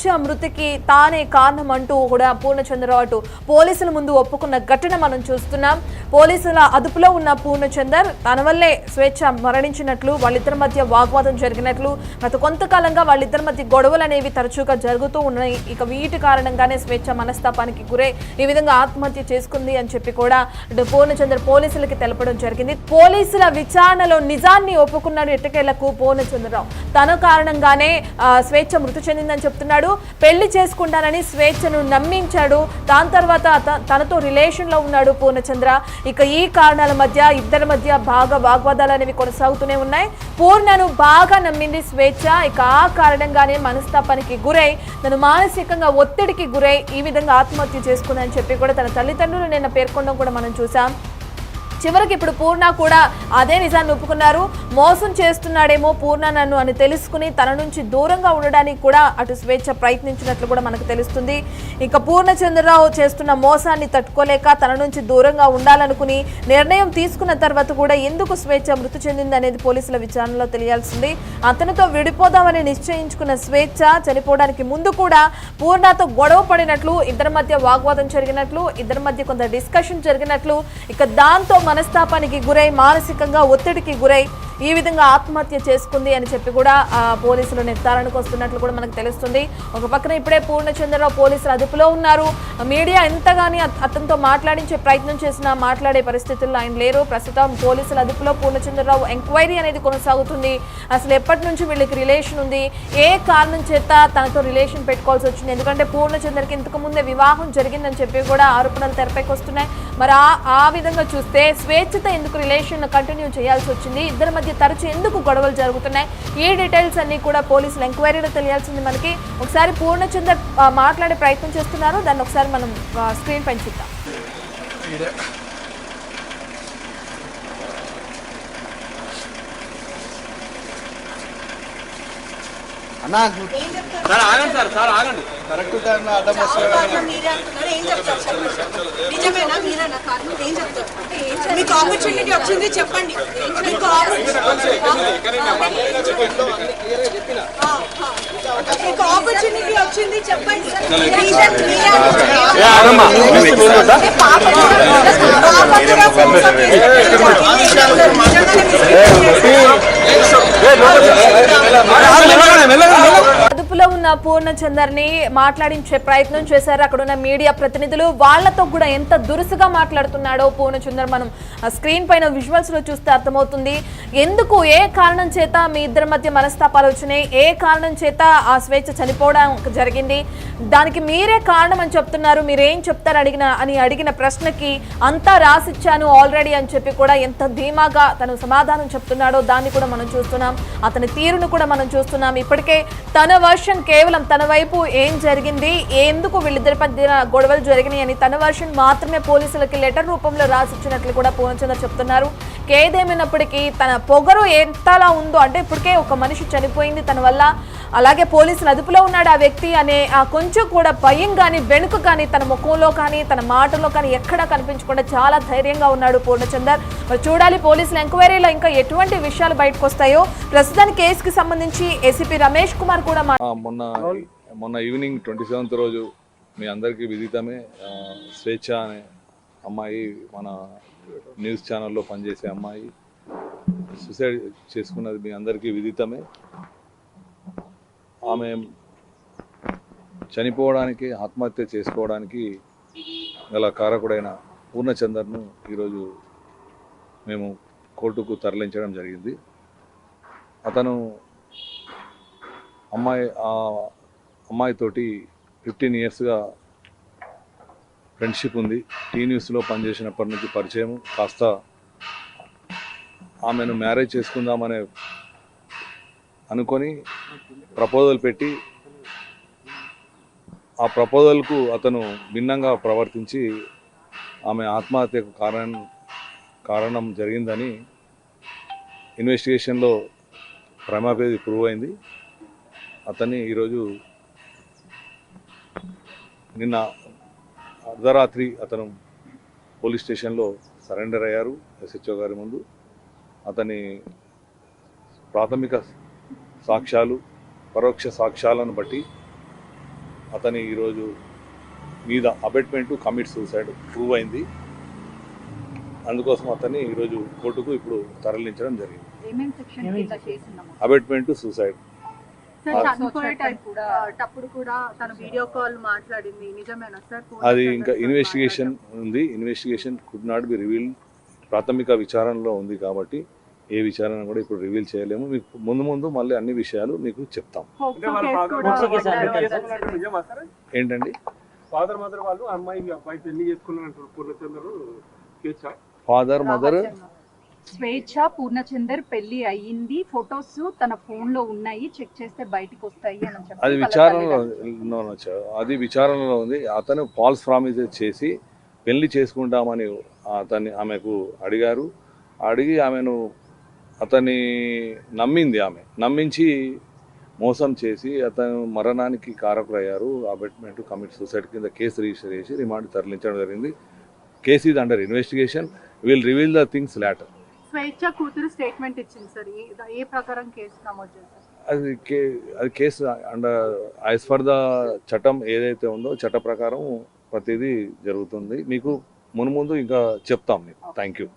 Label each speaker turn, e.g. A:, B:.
A: స్వేచ్ఛ మృతికి తానే కారణం అంటూ కూడా పూర్ణచంద్రరావు అటు పోలీసుల ముందు ఒప్పుకున్న ఘటన మనం చూస్తున్నాం. పోలీసుల అదుపులో ఉన్న పూర్ణచందర్ తన వల్లే స్వేచ్ఛ మరణించినట్లు వాళ్ళిద్దరి మధ్య వాగ్వాదం జరిగినట్లు గత కొంతకాలంగా వాళ్ళిద్దరి మధ్య గొడవలు అనేవి తరచుగా జరుగుతూ ఉన్నాయి. ఇక వీటి కారణంగానే స్వేచ్ఛ మనస్తాపానికి గురై ఈ విధంగా ఆత్మహత్య చేసుకుంది అని చెప్పి కూడా పూర్ణచంద్ర పోలీసులకి తెలపడం జరిగింది. పోలీసుల విచారణలో నిజాన్ని ఒప్పుకున్నాడు ఎట్టకేలకు పూర్ణచంద్రరావు. తన కారణంగానే స్వేచ్ఛ మృతి చెందిందని చెప్తున్నాడు. పెళ్ళి చేసుకుంటానని స్వేచ్ఛను నమ్మించాడు. దాని తర్వాత తనతో రిలేషన్లో ఉన్నాడు పూర్ణచంద్ర. ఇక ఈ కారణాల మధ్య ఇద్దరి మధ్య బాగా వాగ్వాదాలు అనేవి కొనసాగుతూనే ఉన్నాయి. పూర్ణను బాగా నమ్మింది స్వేచ్ఛ. ఇక ఆ కారణంగానే మనస్తాపానికి గురై తను మానసికంగా ఒత్తిడికి గురై ఈ విధంగా ఆత్మహత్య చేసుకుందని చెప్పి కూడా తన తల్లిదండ్రులు నిన్న పేర్కొనడం కూడా మనం చూసాం చివరికి ఇప్పుడు పూర్ణ కూడా అదే నిజాన్ని ఒప్పుకున్నారు. మోసం చేస్తున్నాడేమో పూర్ణ నన్ను అని తెలుసుకుని తన నుంచి దూరంగా ఉండడానికి కూడా అటు స్వేచ్ఛ ప్రయత్నించినట్లు కూడా మనకు తెలుస్తుంది. ఇక పూర్ణ చంద్రరావు చేస్తున్న మోసాన్ని తట్టుకోలేక తన నుంచి దూరంగా ఉండాలనుకుని నిర్ణయం తీసుకున్న తర్వాత కూడా ఎందుకు స్వేచ్ఛ మృతి చెందింది అనేది పోలీసుల విచారణలో తెలియాల్సింది. అతనితో విడిపోదామని నిశ్చయించుకున్న స్వేచ్ఛ చనిపోవడానికి ముందు కూడా పూర్ణతో గొడవ పడినట్లు ఇద్దరి మధ్య వాగ్వాదం జరిగినట్లు ఇద్దరి మధ్య కొంత డిస్కషన్ జరిగినట్లు ఇక దాంతో మనస్తాపానికి గురై మానసికంగా ఒత్తిడికి గురై ఈ విధంగా ఆత్మహత్య చేసుకుంది అని చెప్పి కూడా ఆ, పోలీసులు నిర్ధారణకు వస్తున్నట్లు కూడా మనకు తెలుస్తుంది. ఒక పక్కన ఇప్పుడే పూర్ణచంద్రరావు పోలీసులు అదుపులో ఉన్నారు. మీడియా ఎంతగాని అతనితో మాట్లాడించే ప్రయత్నం చేసినా మాట్లాడే పరిస్థితుల్లో ఆయన లేరు. ప్రస్తుతం పోలీసుల అదుపులో పూర్ణచంద్రరావు ఎంక్వైరీ అనేది కొనసాగుతుంది. అసలు ఎప్పటి నుంచి వీళ్ళకి రిలేషన్ ఉంది? ఏ కారణం చేత తనతో రిలేషన్ పెట్టుకోవాల్సి వచ్చింది? ఎందుకంటే పూర్ణచంద్రకి ఇంతకు ముందే వివాహం జరిగిందని చెప్పి కూడా ఆరోపణలు తెరపైకి వస్తున్నాయి. మరి ఆ ఆ విధంగా చూస్తే స్వేచ్ఛత ఎందుకు రిలేషన్ కంటిన్యూ చేయాల్సి వచ్చింది? ఇద్దరి మధ్య తరచు ఎందుకు గొడవలు జరుగుతున్నాయి? ఈ డీటెయిల్స్ అన్ని కూడా పోలీసులు ఎంక్వైరీలో తెలియాల్సింది మనకి. ఒకసారి పూర్ణచందర్ మాట్లాడే ప్రయత్నం చేస్తున్నారు. దాన్ని ఒకసారి మనం స్క్రీన్ పైన చూద్దాం.
B: అన్నా
C: సార్ ఆగండి సార్ సార్ ఆగండి.
B: కరెక్ట్ టైంలో అడ్డం
D: మీకు ఆపర్చునిటీ వచ్చింది చెప్పండి. మీకు ఆ, ఆ. మీకు ఆపర్చునిటీ వచ్చింది చెప్పండి పాప
A: ఉన్న పూర్ణచందర్ని మాట్లాడించే ప్రయత్నం చేశారు. అక్కడ ఉన్న మీడియా ప్రతినిధులు వాళ్ళతో కూడా ఎంత దురుసుగా మాట్లాడుతున్నాడో పూర్ణచందర్ మనం ఆ స్క్రీన్ పైన విజువల్స్లో చూస్తే అర్థమవుతుంది. ఎందుకు ఏ కారణం చేత మీ ఇద్దరి మధ్య మనస్తాపాలు వచ్చినాయి? ఏ కారణం చేత ఆ స్వేచ్ఛ చనిపోవడం జరిగింది? దానికి మీరే కారణం అని చెప్తున్నారు. మీరేం చెప్తారు అడిగిన అని అడిగిన ప్రశ్నకి అంతా రాసిచ్చాను ఆల్రెడీ అని చెప్పి కూడా ఎంత ధీమాగా తను సమాధానం చెప్తున్నాడో దాన్ని కూడా మనం చూస్తున్నాం. అతని తీరును కూడా మనం చూస్తున్నాం. ఇప్పటికే తన వర్షన్ కేవలం తన వైపు ఏం జరిగింది? ఎందుకు వీళ్ళిద్దరి మధ్య గొడవలు జరిగినాయి అని తన వర్షన్ మాత్రమే పోలీసులకి లెటర్ రూపంలో రాసిచ్చినట్లు కూడా పూర్ణచంద్ర చెప్తున్నారు. కేదేమైనప్పటికీ తన పొగరు ఎంతలా ఉందో అంటే ఇప్పటికే ఒక మనిషి చనిపోయింది తన వల్ల. అలాగే పోలీసులు అదుపులో ఉన్నాడు ఆ వ్యక్తి అనే ఆ కొంచెం కూడా భయం కానీ వెనుక కానీ తన ముఖంలో కానీ తన మాటలో కానీ ఎక్కడా కనిపించకుండా చాలా ధైర్యంగా ఉన్నాడు పూర్ణచందర్. మరి చూడాలి పోలీసుల ఎంక్వైరీలో ఇంకా ఎటువంటి విషయాలు బయటకు వస్తాయో ప్రస్తుతానికి కేసుకి సంబంధించి ఏసీపీ రమేష్ కుమార్ కూడా
E: మొన్న మొన్న ఈవినింగ్ ట్వంటీ సెవెంత్ రోజు మీ అందరికీ విదితమే స్వేచ్ఛ అనే అమ్మాయి మన న్యూస్ ఛానల్లో పనిచేసే అమ్మాయి. సూసైడ్ చేసుకున్నది మీ అందరికీ విదితమే. ఆమె చనిపోవడానికి ఆత్మహత్య చేసుకోవడానికి గల కారకుడైన పూర్ణచందర్ను ఈరోజు మేము కోర్టుకు తరలించడం జరిగింది. అతను అమ్మాయి ఆ అమ్మాయితోటి ఫిఫ్టీన్ ఇయర్స్గా ఫ్రెండ్షిప్ ఉంది. టీ న్యూస్లో పనిచేసినప్పటి నుంచి పరిచయం కాస్త ఆమెను మ్యారేజ్ చేసుకుందామనే అనుకొని ప్రపోజల్ పెట్టి ఆ ప్రపోజల్కు అతను భిన్నంగా ప్రవర్తించి ఆమె ఆత్మహత్యకు కారణం కారణం జరిగిందని ఇన్వెస్టిగేషన్లో ప్రమాపేది ప్రూవ్ అయింది అతన్ని ఈరోజు నిన్న అర్ధరాత్రి అతను పోలీస్ స్టేషన్లో సరెండర్ అయ్యారు ఎస్హెచ్ఓ గారి ముందు. అతని ప్రాథమిక సాక్ష్యాలు పరోక్ష సాక్ష్యాలను బట్టి అతని ఈరోజు మీద అబెట్మెంట్ కమిట్ సూసైడ్ ప్రూవ్ అయింది. అందుకోసం అతన్ని ఈరోజు కోర్టుకు ఇప్పుడు తరలించడం జరిగింది. Abetment suicide.
F: సార్
E: ఆ-
F: చనిపోయేటప్పుడు కూడా తన వీడియో కాల్ మాట్లాడింది. నిజమేనా సార్? ఫోన్
E: అది ఇంకా ఇన్వెస్టిగేషన్ ఉంది. Investigation could not be reveal ప్రాథమిక విచారణలో ఉంది కాబట్టి ఏ విచారణ కూడా ఇప్పుడు రివీల్ చేయలేము. మీకు ముందు ముందు మళ్ళీ అన్ని విషయాలు మీకు చెప్తాం. ఏంటండి?
C: ఫాదర్ మదర్ వాళ్ళు అమ్మాయి అబ్బాయి పెళ్ళి చేసుకున్నారంటారు. పూర్ణచంద్రు
E: ఫాదర్ మదర్
F: స్వేచ్ఛ పూర్ణచందర్ పెళ్ళి అయ్యింది. ఫొటోస్ తన ఫోన్లో ఉన్నాయి. చెక్ చేస్తే బయటికి వస్తాయి అని
E: అది విచారణలో అది విచారణలో ఉంది. అతను ఫాల్స్ ప్రామిస్ చేసి పెళ్ళి చేసుకుంటామని అతన్ని ఆమెకు అడిగారు. అడిగి ఆమెను అతన్ని నమ్మింది ఆమె. నమ్మించి మోసం చేసి అతను మరణానికి కారకులయ్యారు. అబెట్మెంట్ కమిట్ సూసైడ్ కింద కేసు రిజిస్టర్ చేసి రిమాండ్ తరలించడం జరిగింది. కేసు ఇది under investigation will reveal the things later
F: Swechha కూతురు స్టేట్మెంట్ ఇచ్చింది సార్. ఏ- ఏ ప్రకారం కేసు నమోదు చేశారు?
E: అది కే అది case under as per the చట్టం ఏదైతే ఉందో చట్ట ప్రకారం ప్రతిదీ జరుగుతుంది. మీకు మున్ముందు ఇంకా చెప్తాం మీకు. Thank you